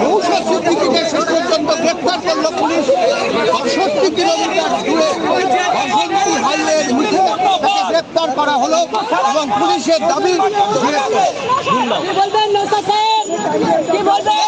নৌশাদ সিদ্দিকীকে শেষ পর্যন্ত গ্রেপ্তার করল পুলিশ বাষট্টি কিলোমিটার দূরে বাসন্তী হাইওয়ের গ্রেপ্তার করা হলো এবং পুলিশের দাবি গ্রেপ্তার কি বলবেন নৌসা সাহেব কি বলবেন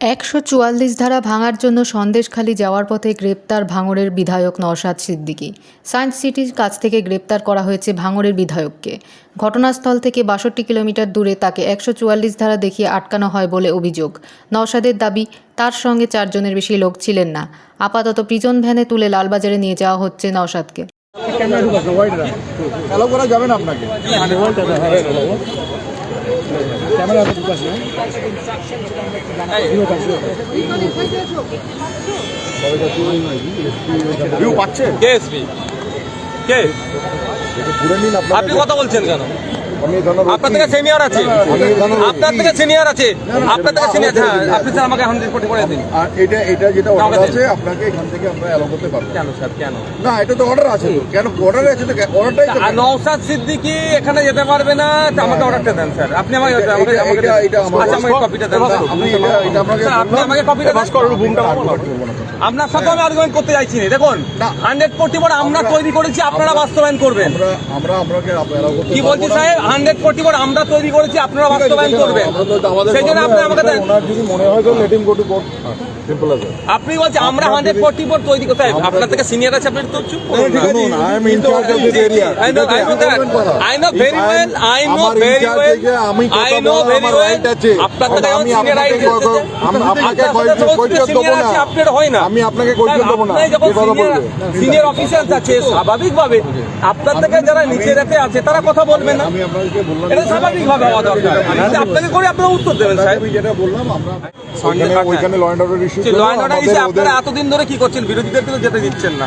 একশো চুয়াল্লিশ ধারা ভাঙার জন্য সন্দেশখালী যাওয়ার পথে গ্রেপ্তার ভাঙড়ের বিধায়ক নওশাদ সিদ্দিকী। সায়েন্স সিটির কাছ থেকে গ্রেপ্তার করা হয়েছে ভাঙড়ের বিধায়ককে। ঘটনাস্থল থেকে বাষট্টি কিলোমিটার দূরে তাকে একশো চুয়াল্লিশ ধারা দেখিয়ে আটকানো হয় বলে অভিযোগ। নওশাদের দাবি তার সঙ্গে চারজনের বেশি লোক ছিলেন না। আপাতত প্রিজন ভ্যানে তুলে লালবাজারে নিয়ে যাওয়া হচ্ছে নওশাদকে। করা দুপাশ না ভিউ পাচ্ছে? কে এসপি কে আপনি কথা বলছেন কেন? আপনার থেকে সিনিয়র আছে। আপনার থেকে সিনিয়র আছে। আপনার থেকে সিনিয়র হ্যাঁ, আপনি স্যার আমাকে হান্ড্রেড কোটি করে দিন। আর এটা এটা যেটা অর্ডার আছে আপনাকে এখান থেকে আমরা অ্যালো করতে পারব। কেন স্যার কেন? না এটা তো অর্ডার আছে কেন অর্ডার আছে তো? অর্ডারটাই তো নওসাদ সিদ্দিকি এখানে যেতে পারবে না তা আমাকে অর্ডারটা দেন স্যার। আপনি আমাকে আমাকে এটা- আমাকে এটা- এটা আমার- আচ্ছা আমাকে কপিটা দেন না, আমি এটা এটা আপনাকে আপনি আমাকে কপিটা দেন। আপনার সাথে আমি আর্গুমেন্ট করতে চাইছি না। দেখুন। হান্ড্রেড কোটি বোর্ড আমরা তৈরি করেছি আপনারা বাস্তবায়ন করবেন। আমরা আমরা আপনাকে কি বলছি। সাহেব? হান্ড্রেড কোটি বোর্ড আমরা তৈরি করেছি আপনারা বাস্তবায়ন করবেন। সেই জন্য আপনি আমাকে যদি মনে হয় আপনি বলছেন আমরা হান্ড্রেড ফোর্টি ফোর তৈরি করতে আপনার থেকে সিনিয়র আছে আপনি তো চুপ না। I very well. আমি কথা know বলার very আমার well. রাইট আছে। আপনার থেকে আমি আছে। ক- আম- আপনাকে কৈফিয়ত দেবো না? হয় না। না। সিনিয়র অফিসার্স আছে স্বাভাবিকভাবে আপনার থেকে যারা নিচে রেখে আছে তারা কথা বলবে না। আমি আপনাকে বললাম এটা স্বাভাবিকভাবে হওয়া দরকার। আপনাকে করে আপনারা উত্তর দেবেন আমি যেটা বললাম আমরা ওইখানে ল অ্যান্ড অর্ডার আপনারা এতদিন ধরে কি করছেন? যেতে দিচ্ছেন না।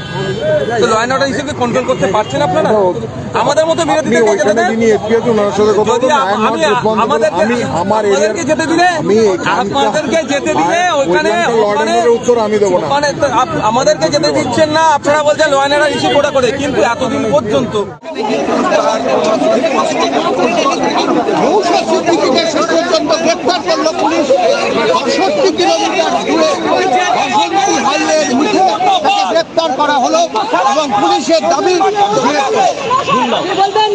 তো ল অ্যান্ড অর্ডার কন্ট্রোল করতে পারছেন আপনারা? আমাদের মতো যেতে দেন। আমি আমার যেতে দিলে আপনাদেরকে যেতে দিলে ওখানে উত্তর আমি দেবো না। ওখানে আমাদেরকে যেতে দিচ্ছেন না। আপনারা বলছেন ল অ্যান্ড অর্ডার ইস্যু করে কিন্তু এতদিন পর্যন্ত নৌশাদ সিদ্দিকীকে শেষ পর্যন্ত গ্রেপ্তার করল পুলিশ বাষট্টি কিলোমিটার দূরে বাসন্তী হাইওয়ের মুখে তাকে গ্রেপ্তার করা হলো এবং পুলিশের দাবি বলবেন